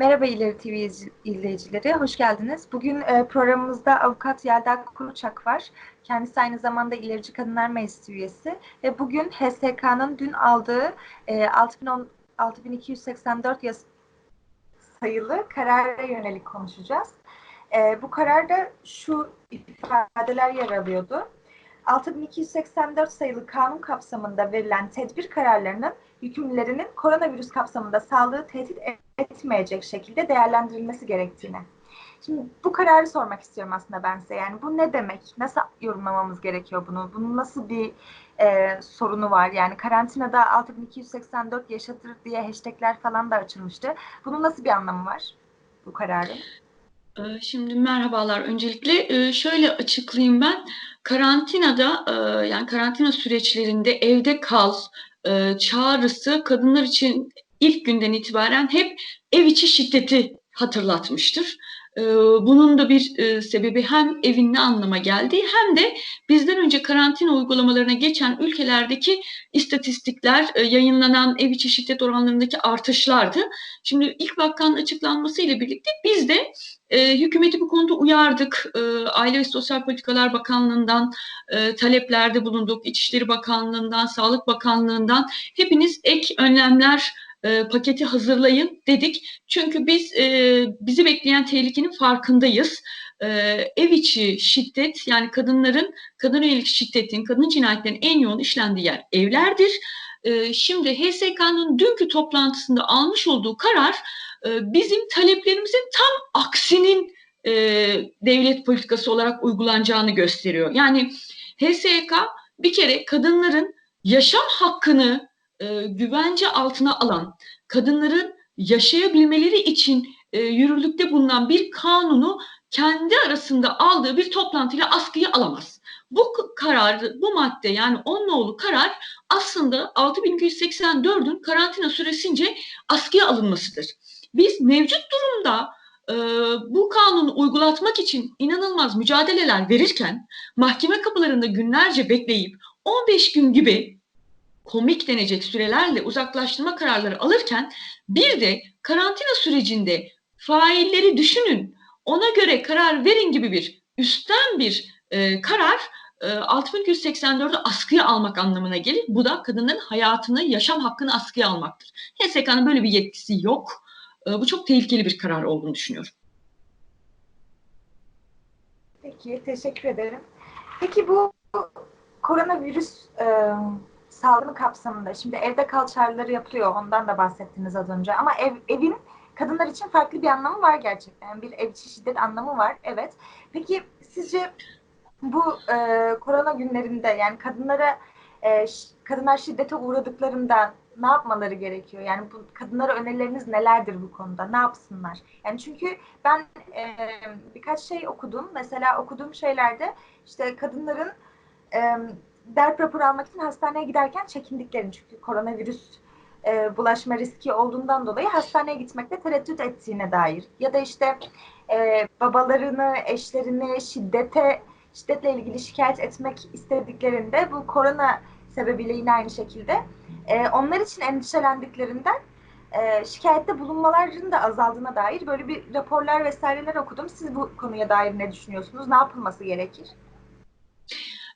Merhaba İleri TV izle- izleyicileri, hoş geldiniz. Bugün e, programımızda avukat Yelda Kuruçak var. Kendisi aynı zamanda İlerici Kadınlar Meclisi üyesi. Ve bugün HSK'nın dün aldığı e, 6010 6284 yas sayılı karara yönelik konuşacağız. E, bu kararda şu ifadeler yer alıyordu. 6284 sayılı kanun kapsamında verilen tedbir kararlarının yükümlülerinin koronavirüs kapsamında sağlığı tehdit etmeyecek şekilde değerlendirilmesi gerektiğini. Şimdi bu kararı sormak istiyorum aslında ben size. Yani bu ne demek? Nasıl yorumlamamız gerekiyor bunu? Bunun nasıl bir e, sorunu var? Yani karantinada 6284 yaşatır diye hashtagler falan da açılmıştı. Bunun nasıl bir anlamı var bu kararın? Ee, şimdi merhabalar öncelikle ee, şöyle açıklayayım ben karantinada e, yani karantina süreçlerinde evde kal e, çağrısı kadınlar için ilk günden itibaren hep ev içi şiddeti hatırlatmıştır. Ee, bunun da bir e, sebebi hem evin ne anlama geldiği hem de bizden önce karantina uygulamalarına geçen ülkelerdeki istatistikler, e, yayınlanan ev içi şiddet oranlarındaki artışlardı. Şimdi ilk vakanın açıklanmasıyla birlikte biz de e, hükümeti bu konuda uyardık. Aile ve Sosyal Politikalar Bakanlığı'ndan taleplerde bulunduk. İçişleri Bakanlığı'ndan, Sağlık Bakanlığı'ndan hepiniz ek önlemler e, paketi hazırlayın dedik. Çünkü biz e, bizi bekleyen tehlikenin farkındayız. E, ev içi şiddet yani kadınların kadın yönelik şiddetin, kadın cinayetlerin en yoğun işlendiği yer evlerdir. E, şimdi HSK'nın dünkü toplantısında almış olduğu karar e, bizim taleplerimizin tam aksinin e, devlet politikası olarak uygulanacağını gösteriyor. Yani HSK bir kere kadınların yaşam hakkını e, güvence altına alan, kadınların yaşayabilmeleri için e, yürürlükte bulunan bir kanunu kendi arasında aldığı bir toplantıyla askıya alamaz. Bu karar, bu madde yani 10 nolu karar aslında 6284'ün karantina süresince askıya alınmasıdır. Biz mevcut durumda e, bu kanunu uygulatmak için inanılmaz mücadeleler verirken mahkeme kapılarında günlerce bekleyip 15 gün gibi komik denecek sürelerle uzaklaştırma kararları alırken bir de karantina sürecinde failleri düşünün, ona göre karar verin gibi bir üstten bir e, karar e, 6284'ü askıya almak anlamına gelir. Bu da kadının hayatını, yaşam hakkını askıya almaktır. HSK'nın böyle bir yetkisi yok. E, bu çok tehlikeli bir karar olduğunu düşünüyorum. Peki, teşekkür ederim. Peki bu koronavirüs e, salgını kapsamında şimdi evde kal çağrıları yapılıyor. Ondan da bahsettiniz az önce. Ama ev, evin kadınlar için farklı bir anlamı var gerçekten. Bir ev içi şiddet anlamı var. Evet. Peki sizce bu e, korona günlerinde yani kadınlara e, kadınlar şiddete uğradıklarında ne yapmaları gerekiyor? Yani bu kadınlara önerileriniz nelerdir bu konuda? Ne yapsınlar? Yani çünkü ben e, birkaç şey okudum. Mesela okuduğum şeylerde işte kadınların e, derp raporu almak için hastaneye giderken çekindiklerini çünkü koronavirüs e, bulaşma riski olduğundan dolayı hastaneye gitmekte tereddüt ettiğine dair ya da işte e, babalarını, eşlerini şiddete şiddetle ilgili şikayet etmek istediklerinde bu korona sebebiyle yine aynı şekilde e, onlar için endişelendiklerinden e, şikayette bulunmaların da azaldığına dair böyle bir raporlar vesaireler okudum. Siz bu konuya dair ne düşünüyorsunuz? Ne yapılması gerekir?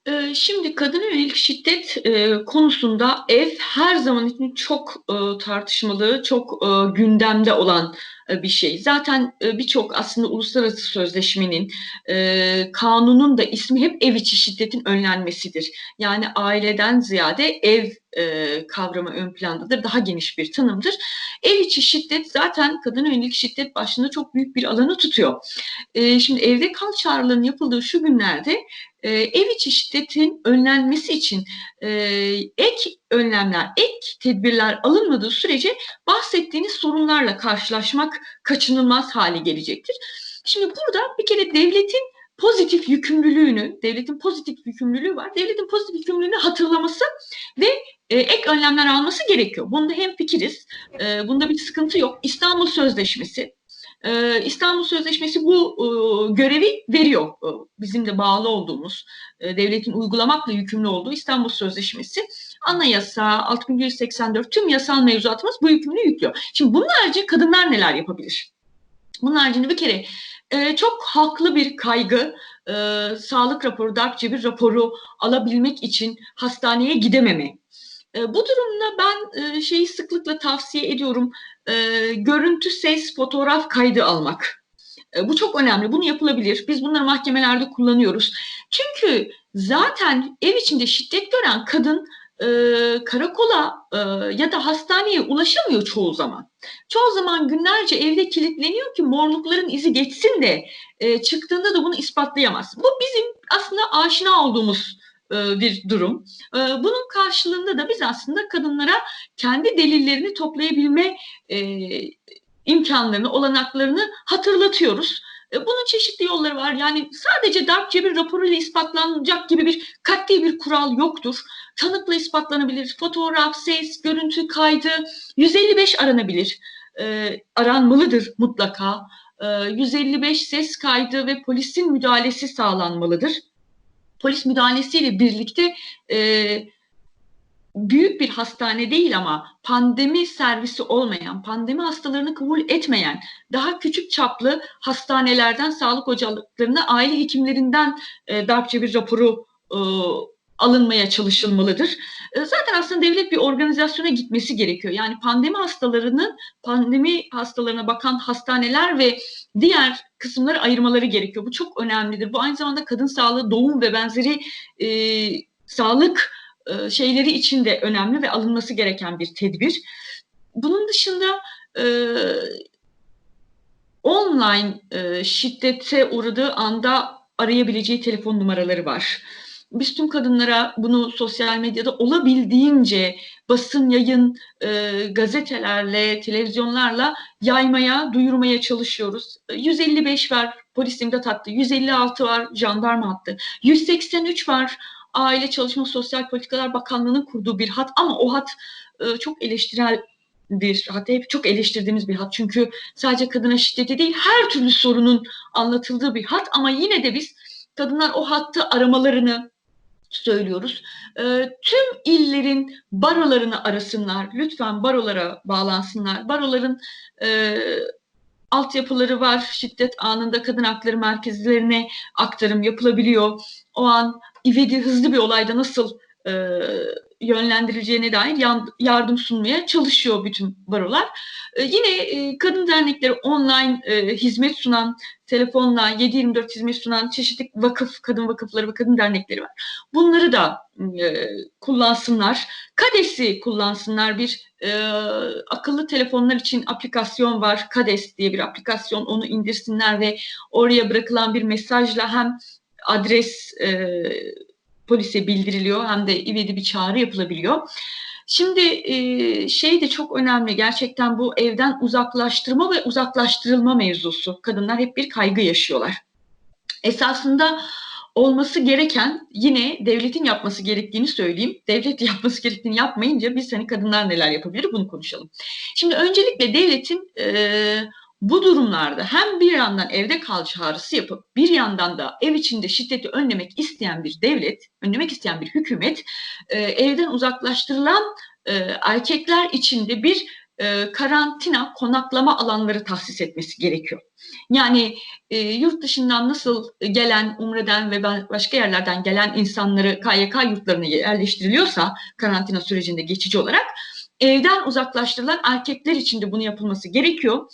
Ee, şimdi kadın yönelik şiddet e, konusunda ev her zaman için çok e, tartışmalı, çok e, gündemde olan bir şey. Zaten birçok aslında uluslararası sözleşmenin, kanunun da ismi hep ev içi şiddetin önlenmesidir. Yani aileden ziyade ev kavramı ön plandadır, daha geniş bir tanımdır. Ev içi şiddet zaten kadın yönelik şiddet başında çok büyük bir alanı tutuyor. Şimdi evde kal çağrılarının yapıldığı şu günlerde e, ev içi şiddetin önlenmesi için e, ek önlemler, ek tedbirler alınmadığı sürece bahsettiğiniz sorunlarla karşılaşmak kaçınılmaz hale gelecektir. Şimdi burada bir kere devletin pozitif yükümlülüğünü, devletin pozitif yükümlülüğü var. Devletin pozitif yükümlülüğünü hatırlaması ve e, ek önlemler alması gerekiyor. Bunda hem fikiriz. E, bunda bir sıkıntı yok. İstanbul Sözleşmesi ee, İstanbul Sözleşmesi bu e, görevi veriyor. Bizim de bağlı olduğumuz, e, devletin uygulamakla yükümlü olduğu İstanbul Sözleşmesi Anayasa, 6184 tüm yasal mevzuatımız bu yükümlülüğü yüklüyor. Şimdi bunun harici kadınlar neler yapabilir? Bunun haricinde bir kere e, çok haklı bir kaygı, e, sağlık raporu, darp cebir raporu alabilmek için hastaneye gidememe. E, bu durumda ben e, şeyi sıklıkla tavsiye ediyorum, e, görüntü, ses, fotoğraf kaydı almak. E, bu çok önemli, bunu yapılabilir. Biz bunları mahkemelerde kullanıyoruz. Çünkü zaten ev içinde şiddet gören kadın e, karakola e, ya da hastaneye ulaşamıyor çoğu zaman. Çoğu zaman günlerce evde kilitleniyor ki morlukların izi geçsin de çıktığında da bunu ispatlayamaz. Bu bizim aslında aşina olduğumuz e, bir durum. E, bunun karşılığında da biz aslında kadınlara kendi delillerini toplayabilme e, imkanlarını, olanaklarını hatırlatıyoruz. E, bunun çeşitli yolları var. Yani sadece darp cebir raporuyla ispatlanacak gibi bir katli bir kural yoktur. Tanıkla ispatlanabilir. Fotoğraf, ses, görüntü kaydı 155 aranabilir. E, aranmalıdır mutlaka. E, 155 ses kaydı ve polisin müdahalesi sağlanmalıdır. Polis müdahalesiyle birlikte e, büyük bir hastane değil ama pandemi servisi olmayan, pandemi hastalarını kabul etmeyen, daha küçük çaplı hastanelerden, sağlık ocaklarına, aile hekimlerinden e, darp cebir raporu e, alınmaya çalışılmalıdır. E, zaten aslında devlet bir organizasyona gitmesi gerekiyor. Yani pandemi hastalarının, pandemi hastalarına bakan hastaneler ve diğer kısımları ayırmaları gerekiyor. Bu çok önemlidir. Bu aynı zamanda kadın sağlığı, doğum ve benzeri e, sağlık e, şeyleri için de önemli ve alınması gereken bir tedbir. Bunun dışında e, online e, şiddete uğradığı anda arayabileceği telefon numaraları var. Biz tüm kadınlara bunu sosyal medyada olabildiğince basın, yayın, e, gazetelerle, televizyonlarla yaymaya, duyurmaya çalışıyoruz. 155 var polis imdat hattı, 156 var jandarma hattı, 183 var Aile Çalışma Sosyal Politikalar Bakanlığı'nın kurduğu bir hat. Ama o hat e, çok eleştirel bir hat, hep çok eleştirdiğimiz bir hat. Çünkü sadece kadına şiddeti değil her türlü sorunun anlatıldığı bir hat. Ama yine de biz kadınlar o hattı aramalarını söylüyoruz. E, tüm illerin barolarını arasınlar. Lütfen barolara bağlansınlar. Baroların e, altyapıları var. Şiddet anında kadın hakları merkezlerine aktarım yapılabiliyor. O an ivedi hızlı bir olayda nasıl e, yönlendirileceğine dair yardım sunmaya çalışıyor bütün barolar. E, yine e, kadın dernekleri online e, hizmet sunan, telefonla 7-24 hizmet sunan çeşitli vakıf, kadın vakıfları ve kadın dernekleri var. Bunları da e, kullansınlar. Kades'i kullansınlar. Bir akıllı telefonlar için aplikasyon var. Kades diye bir aplikasyon. Onu indirsinler ve oraya bırakılan bir mesajla hem adres polise bildiriliyor hem de ivedi bir çağrı yapılabiliyor. Şimdi e, şey de çok önemli gerçekten bu evden uzaklaştırma ve uzaklaştırılma mevzusu. Kadınlar hep bir kaygı yaşıyorlar. Esasında olması gereken yine devletin yapması gerektiğini söyleyeyim. Devlet yapması gerektiğini yapmayınca biz hani kadınlar neler yapabilir bunu konuşalım. Şimdi öncelikle devletin e, bu durumlarda hem bir yandan evde kal çağrısı yapıp bir yandan da ev içinde şiddeti önlemek isteyen bir devlet, önlemek isteyen bir hükümet e, evden uzaklaştırılan e, erkekler içinde bir e, karantina konaklama alanları tahsis etmesi gerekiyor. Yani e, yurt dışından nasıl gelen, Umre'den ve başka yerlerden gelen insanları KYK yurtlarına yerleştiriliyorsa karantina sürecinde geçici olarak evden uzaklaştırılan erkekler için de bunu yapılması gerekiyor.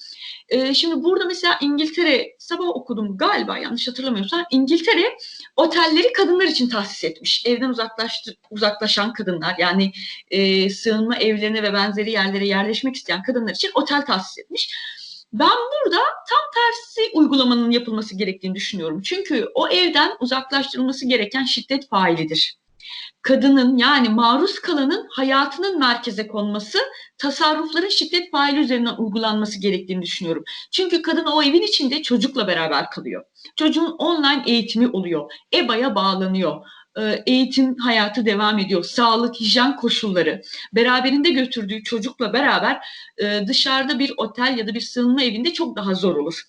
Ee, şimdi burada mesela İngiltere sabah okudum galiba yanlış hatırlamıyorsam İngiltere otelleri kadınlar için tahsis etmiş. Evden uzaklaştır, uzaklaşan kadınlar yani e, sığınma evlerine ve benzeri yerlere yerleşmek isteyen kadınlar için otel tahsis etmiş. Ben burada tam tersi uygulamanın yapılması gerektiğini düşünüyorum. Çünkü o evden uzaklaştırılması gereken şiddet failidir kadının yani maruz kalanın hayatının merkeze konması, tasarrufların şiddet faili üzerinden uygulanması gerektiğini düşünüyorum. Çünkü kadın o evin içinde çocukla beraber kalıyor. Çocuğun online eğitimi oluyor. EBA'ya bağlanıyor ee, eğitim hayatı devam ediyor. Sağlık, hijyen koşulları, beraberinde götürdüğü çocukla beraber e, dışarıda bir otel ya da bir sığınma evinde çok daha zor olur.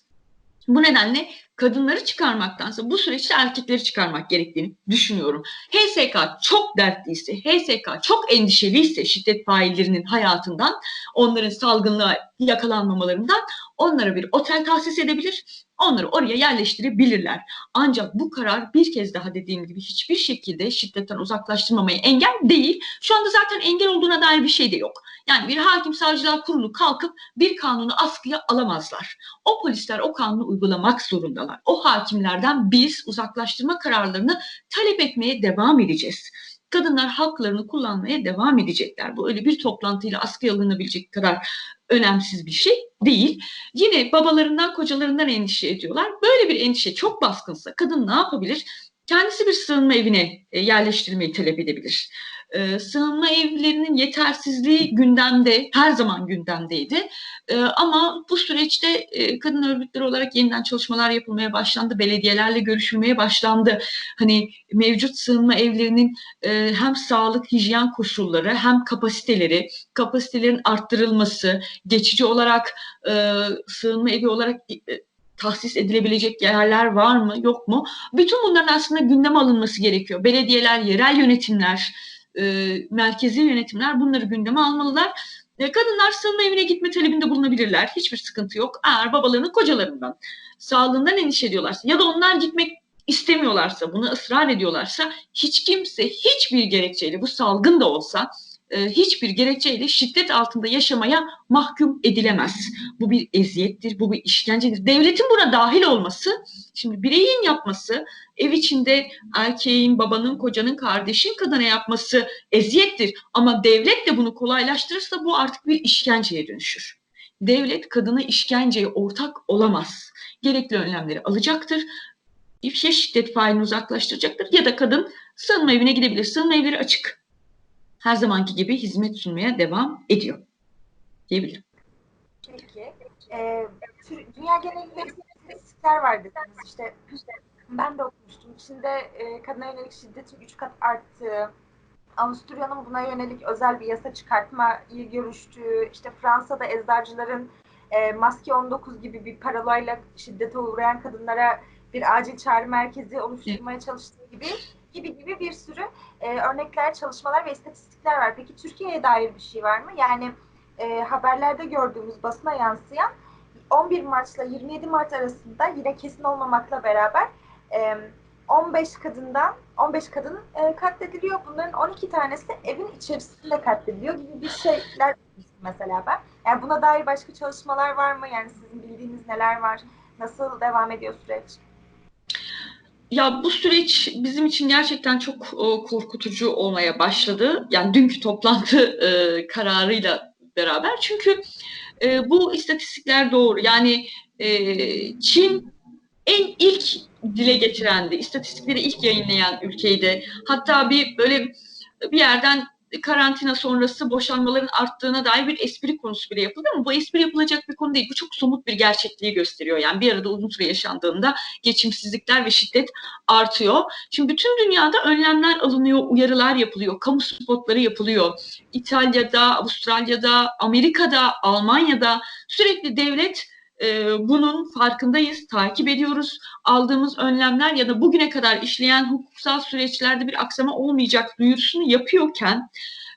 Bu nedenle kadınları çıkarmaktansa bu süreçte erkekleri çıkarmak gerektiğini düşünüyorum. HSK çok dertliyse, HSK çok endişeliyse şiddet faillerinin hayatından, onların salgınlığa yakalanmamalarından onlara bir otel tahsis edebilir, onları oraya yerleştirebilirler. Ancak bu karar bir kez daha dediğim gibi hiçbir şekilde şiddetten uzaklaştırmamaya engel değil. Şu anda zaten engel olduğuna dair bir şey de yok. Yani bir hakim savcılar kurulu kalkıp bir kanunu askıya alamazlar. O polisler o kanunu uygulamak zorundalar. O hakimlerden biz uzaklaştırma kararlarını talep etmeye devam edeceğiz. Kadınlar haklarını kullanmaya devam edecekler. Bu öyle bir toplantıyla askıya alınabilecek kadar önemsiz bir şey değil. Yine babalarından, kocalarından endişe ediyorlar. Böyle bir endişe çok baskınsa kadın ne yapabilir? Kendisi bir sığınma evine e, yerleştirmeyi talep edebilir. Ee, sığınma evlerinin yetersizliği gündemde, her zaman gündemdeydi. Ee, ama bu süreçte e, kadın örgütleri olarak yeniden çalışmalar yapılmaya başlandı, belediyelerle görüşülmeye başlandı. Hani mevcut sığınma evlerinin e, hem sağlık, hijyen koşulları hem kapasiteleri, kapasitelerin arttırılması, geçici olarak e, sığınma evi olarak e, tahsis edilebilecek yerler var mı, yok mu? Bütün bunların aslında gündeme alınması gerekiyor. Belediyeler, yerel yönetimler, e, merkezi yönetimler bunları gündeme almalılar. E, kadınlar sığınma evine gitme talebinde bulunabilirler. Hiçbir sıkıntı yok. Eğer babalarının kocalarından, sağlığından endişe ediyorlarsa ya da onlar gitmek istemiyorlarsa, bunu ısrar ediyorlarsa hiç kimse hiçbir gerekçeyle bu salgın da olsa e, hiçbir gerekçeyle şiddet altında yaşamaya mahkum edilemez. Bu bir eziyettir, bu bir işkencedir. Devletin buna dahil olması, şimdi bireyin yapması, ev içinde erkeğin, babanın, kocanın, kardeşin kadına yapması eziyettir. Ama devlet de bunu kolaylaştırırsa bu artık bir işkenceye dönüşür. Devlet kadına işkenceye ortak olamaz. Gerekli önlemleri alacaktır. Ya şiddet failini uzaklaştıracaktır ya da kadın sığınma evine gidebilir. Sığınma evleri açık her zamanki gibi hizmet sunmaya devam ediyor diyebilirim. Peki. Ee, dünya genelinde istatistikler var dediniz. İşte ben de okumuştum. İçinde e, kadına yönelik şiddetin üç kat arttığı, Avusturya'nın buna yönelik özel bir yasa çıkartmayı görüştüğü, işte Fransa'da eczacıların e, maske 19 gibi bir parolayla şiddete uğrayan kadınlara bir acil çağrı merkezi oluşturmaya çalıştığı gibi gibi gibi bir sürü e, örnekler, çalışmalar ve istatistikler var. Peki Türkiye'ye dair bir şey var mı? Yani e, haberlerde gördüğümüz basına yansıyan 11 Mart ile 27 Mart arasında yine kesin olmamakla beraber e, 15 kadından 15 kadın e, katlediliyor. Bunların 12 tanesi evin içerisinde katlediliyor gibi bir şeyler mesela ben. Yani buna dair başka çalışmalar var mı? Yani sizin bildiğiniz neler var? Nasıl devam ediyor süreç? Ya bu süreç bizim için gerçekten çok o, korkutucu olmaya başladı. Yani dünkü toplantı e, kararıyla beraber. Çünkü e, bu istatistikler doğru. Yani e, Çin en ilk dile getirendi. İstatistikleri ilk yayınlayan ülkeydi. Hatta bir böyle bir yerden karantina sonrası boşanmaların arttığına dair bir espri konusu bile yapıldı ama bu espri yapılacak bir konu değil. Bu çok somut bir gerçekliği gösteriyor. Yani bir arada uzun süre yaşandığında geçimsizlikler ve şiddet artıyor. Şimdi bütün dünyada önlemler alınıyor, uyarılar yapılıyor, kamu spotları yapılıyor. İtalya'da, Avustralya'da, Amerika'da, Almanya'da sürekli devlet e, bunun farkındayız, takip ediyoruz. Aldığımız önlemler ya da bugüne kadar işleyen hukuksal süreçlerde bir aksama olmayacak duyurusunu yapıyorken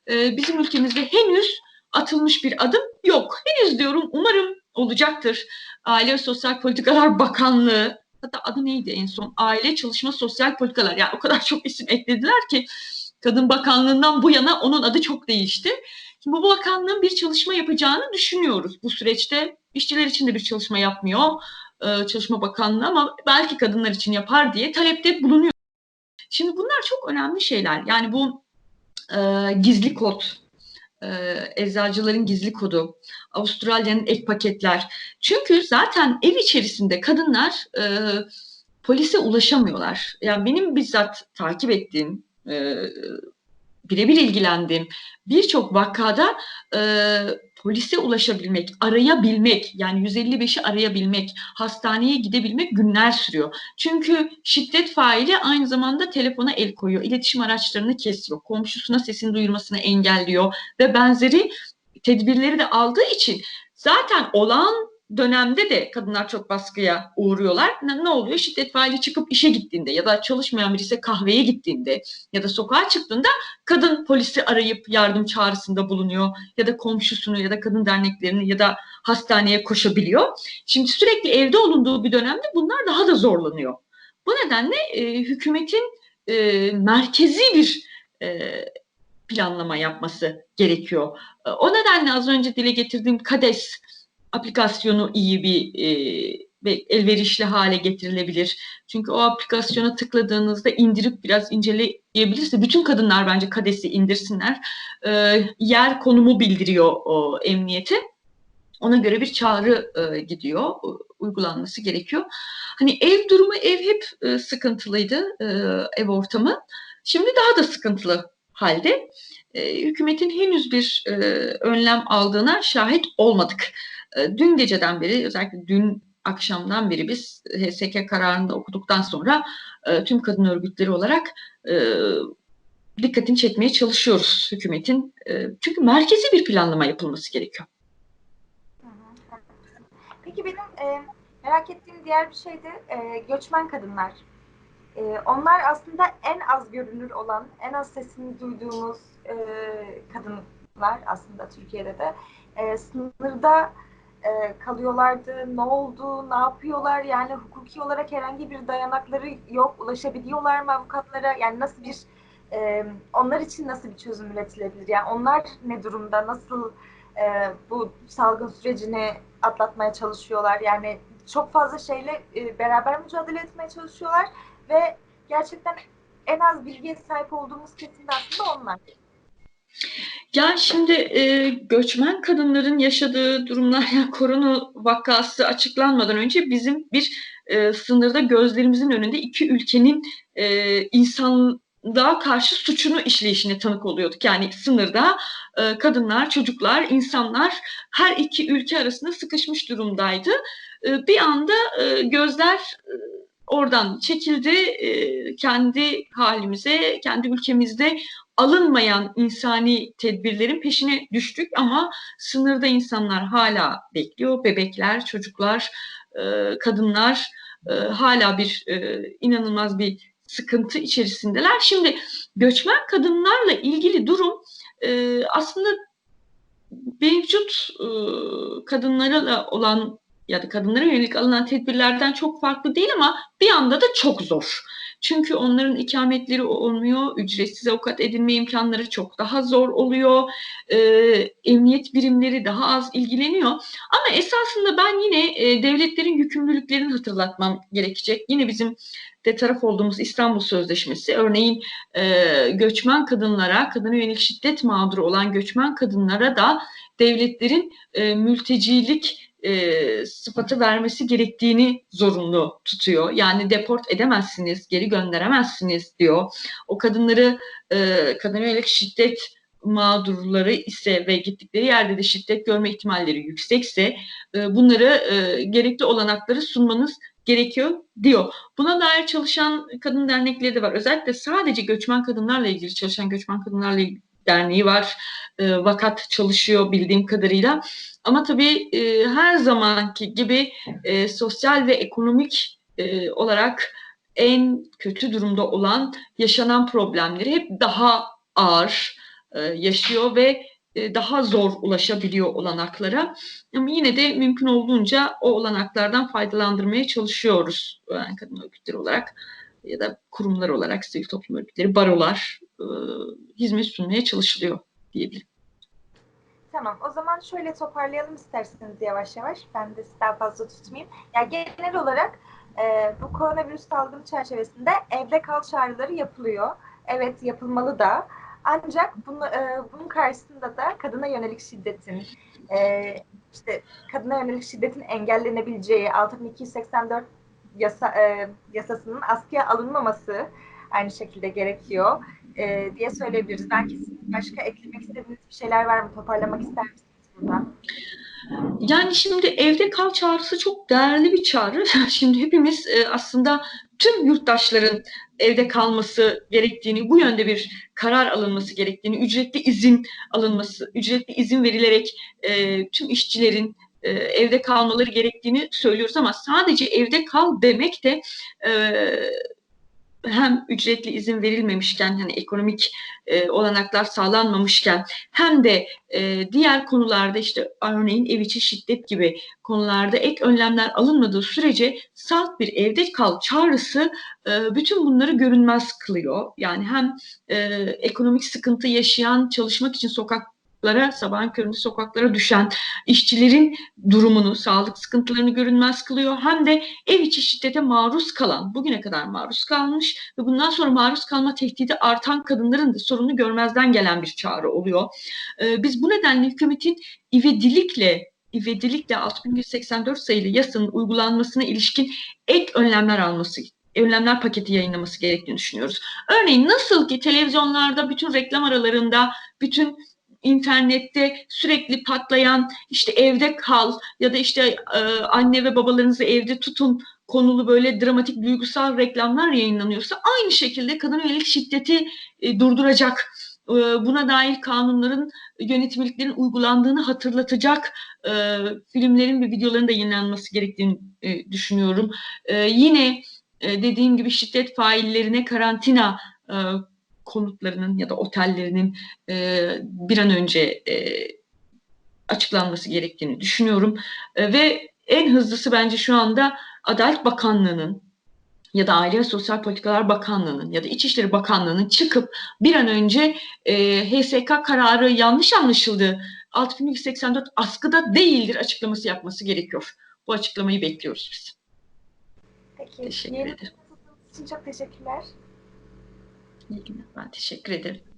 e, bizim ülkemizde henüz atılmış bir adım yok. Henüz diyorum umarım olacaktır. Aile ve Sosyal Politikalar Bakanlığı hatta adı neydi en son? Aile Çalışma Sosyal Politikalar. Yani o kadar çok isim eklediler ki Kadın Bakanlığı'ndan bu yana onun adı çok değişti. Şimdi bu bakanlığın bir çalışma yapacağını düşünüyoruz bu süreçte. İşçiler için de bir çalışma yapmıyor e, Çalışma Bakanlığı ama belki kadınlar için yapar diye talepte bulunuyor. Şimdi bunlar çok önemli şeyler. Yani bu e, gizli kod, e, eczacıların gizli kodu, Avustralya'nın ek paketler. Çünkü zaten ev içerisinde kadınlar e, polise ulaşamıyorlar. Yani benim bizzat takip ettiğim, e, birebir ilgilendiğim birçok vakada e, polise ulaşabilmek, arayabilmek, yani 155'i arayabilmek, hastaneye gidebilmek günler sürüyor. Çünkü şiddet faili aynı zamanda telefona el koyuyor, iletişim araçlarını kesiyor, komşusuna sesini duyurmasını engelliyor ve benzeri tedbirleri de aldığı için zaten olağan dönemde de kadınlar çok baskıya uğruyorlar. Ne, ne oluyor? Şiddet faili çıkıp işe gittiğinde ya da çalışmayan birisi kahveye gittiğinde ya da sokağa çıktığında kadın polisi arayıp yardım çağrısında bulunuyor ya da komşusunu ya da kadın derneklerini ya da hastaneye koşabiliyor. Şimdi sürekli evde olunduğu bir dönemde bunlar daha da zorlanıyor. Bu nedenle e, hükümetin e, merkezi bir e, planlama yapması gerekiyor. E, o nedenle az önce dile getirdiğim KADES aplikasyonu iyi bir e, ve elverişli hale getirilebilir. Çünkü o aplikasyona tıkladığınızda indirip biraz inceleyebilirse bütün kadınlar bence KADES'i indirsinler. E, yer konumu bildiriyor o emniyete. Ona göre bir çağrı e, gidiyor, uygulanması gerekiyor. Hani ev durumu, ev hep e, sıkıntılıydı, e, ev ortamı. Şimdi daha da sıkıntılı halde. E, hükümetin henüz bir e, önlem aldığına şahit olmadık. E, dün geceden beri, özellikle dün akşamdan beri biz HSK kararını da okuduktan sonra e, tüm kadın örgütleri olarak e, dikkatini çekmeye çalışıyoruz hükümetin. E, çünkü merkezi bir planlama yapılması gerekiyor. Peki benim e, merak ettiğim diğer bir şey de e, göçmen kadınlar. E, onlar aslında en az görünür olan, en az sesini duyduğumuz e, kadınlar aslında Türkiye'de de. E, sınırda e, kalıyorlardı, ne oldu, ne yapıyorlar? Yani hukuki olarak herhangi bir dayanakları yok, ulaşabiliyorlar mı avukatlara? Yani nasıl bir, e, onlar için nasıl bir çözüm üretilebilir? Yani onlar ne durumda, nasıl e, bu salgın sürecini atlatmaya çalışıyorlar? Yani çok fazla şeyle e, beraber mücadele etmeye çalışıyorlar ve gerçekten en az bilgiye sahip olduğumuz kesim de aslında onlar. Ya şimdi e, göçmen kadınların yaşadığı durumlar, yani korona vakası açıklanmadan önce bizim bir e, sınırda gözlerimizin önünde iki ülkenin e, insanlığa karşı suçunu işleyişine tanık oluyorduk. Yani sınırda e, kadınlar, çocuklar, insanlar her iki ülke arasında sıkışmış durumdaydı. E, bir anda e, gözler e, oradan çekildi, e, kendi halimize, kendi ülkemizde alınmayan insani tedbirlerin peşine düştük ama sınırda insanlar hala bekliyor. Bebekler, çocuklar, e, kadınlar e, hala bir e, inanılmaz bir sıkıntı içerisindeler. Şimdi göçmen kadınlarla ilgili durum aslında mevcut kadınlara olan ya da kadınlara yönelik alınan tedbirlerden çok farklı değil ama bir anda da çok zor. Çünkü onların ikametleri olmuyor, ücretsiz avukat edinme imkanları çok daha zor oluyor, e, emniyet birimleri daha az ilgileniyor. Ama esasında ben yine e, devletlerin yükümlülüklerini hatırlatmam gerekecek. Yine bizim de taraf olduğumuz İstanbul Sözleşmesi, örneğin e, göçmen kadınlara, kadına yönelik şiddet mağduru olan göçmen kadınlara da devletlerin e, mültecilik e, sıfatı vermesi gerektiğini zorunlu tutuyor. Yani deport edemezsiniz, geri gönderemezsiniz diyor. O kadınları e, kadına yönelik şiddet mağdurları ise ve gittikleri yerde de şiddet görme ihtimalleri yüksekse e, bunları e, gerekli olanakları sunmanız gerekiyor diyor. Buna dair çalışan kadın dernekleri de var. Özellikle sadece göçmen kadınlarla ilgili çalışan göçmen kadınlarla ilgili derneği var. E, vakat çalışıyor bildiğim kadarıyla. Ama tabii e, her zamanki gibi e, sosyal ve ekonomik e, olarak en kötü durumda olan yaşanan problemleri hep daha ağır e, yaşıyor ve e, daha zor ulaşabiliyor olanaklara. Ama yine de mümkün olduğunca o olanaklardan faydalandırmaya çalışıyoruz yani kadın örgütleri olarak ya da kurumlar olarak sivil toplum örgütleri, barolar e, hizmet sunmaya çalışılıyor diyebilirim. Tamam. O zaman şöyle toparlayalım isterseniz yavaş yavaş. Ben de sizi daha fazla tutmayayım. Yani genel olarak e, bu koronavirüs salgını çerçevesinde evde kal çağrıları yapılıyor. Evet yapılmalı da. Ancak bunu, e, bunun karşısında da kadına yönelik şiddetin e, işte kadına yönelik şiddetin engellenebileceği 6284 yasa, e, yasasının askıya alınmaması aynı şekilde gerekiyor e, diye söyleyebiliriz. Belki başka eklemek istediğiniz bir şeyler var mı? Toparlamak ister misiniz burada? Yani şimdi evde kal çağrısı çok değerli bir çağrı. Şimdi hepimiz e, aslında tüm yurttaşların evde kalması gerektiğini, bu yönde bir karar alınması gerektiğini, ücretli izin alınması, ücretli izin verilerek e, tüm işçilerin e, evde kalmaları gerektiğini söylüyoruz ama sadece evde kal demek de e, hem ücretli izin verilmemişken hani ekonomik e, olanaklar sağlanmamışken hem de e, diğer konularda işte örneğin ev içi şiddet gibi konularda ek önlemler alınmadığı sürece salt bir evde kal çağrısı e, bütün bunları görünmez kılıyor. Yani hem e, ekonomik sıkıntı yaşayan çalışmak için sokaklara sabahın köründe sokaklara düşen işçilerin durumunu, sağlık sıkıntılarını görünmez kılıyor. Hem de ev içi şiddete maruz kalan, bugüne kadar maruz kalmış ve bundan sonra maruz kalma tehdidi artan kadınların da sorunu görmezden gelen bir çağrı oluyor. Ee, biz bu nedenle hükümetin ivedilikle ivedilikle 6184 sayılı yasanın uygulanmasına ilişkin ek önlemler alması önlemler paketi yayınlaması gerektiğini düşünüyoruz. Örneğin nasıl ki televizyonlarda bütün reklam aralarında bütün internette sürekli patlayan işte evde kal ya da işte e, anne ve babalarınızı evde tutun konulu böyle dramatik duygusal reklamlar yayınlanıyorsa aynı şekilde kadın yönelik şiddeti e, durduracak e, buna dair kanunların yönetmeliklerin uygulandığını hatırlatacak e, filmlerin ve videoların da yayınlanması gerektiğini e, düşünüyorum. E, yine e, dediğim gibi şiddet faillerine karantina e, konutlarının ya da otellerinin e, bir an önce e, açıklanması gerektiğini düşünüyorum. E, ve en hızlısı bence şu anda Adalet Bakanlığı'nın ya da Aile ve Sosyal Politikalar Bakanlığı'nın ya da İçişleri Bakanlığı'nın çıkıp bir an önce e, HSK kararı yanlış anlaşıldı. 6184 askıda değildir açıklaması yapması gerekiyor. Bu açıklamayı bekliyoruz biz. Peki. Teşekkür ederim. için çok teşekkürler. İyi. Ben teşekkür ederim.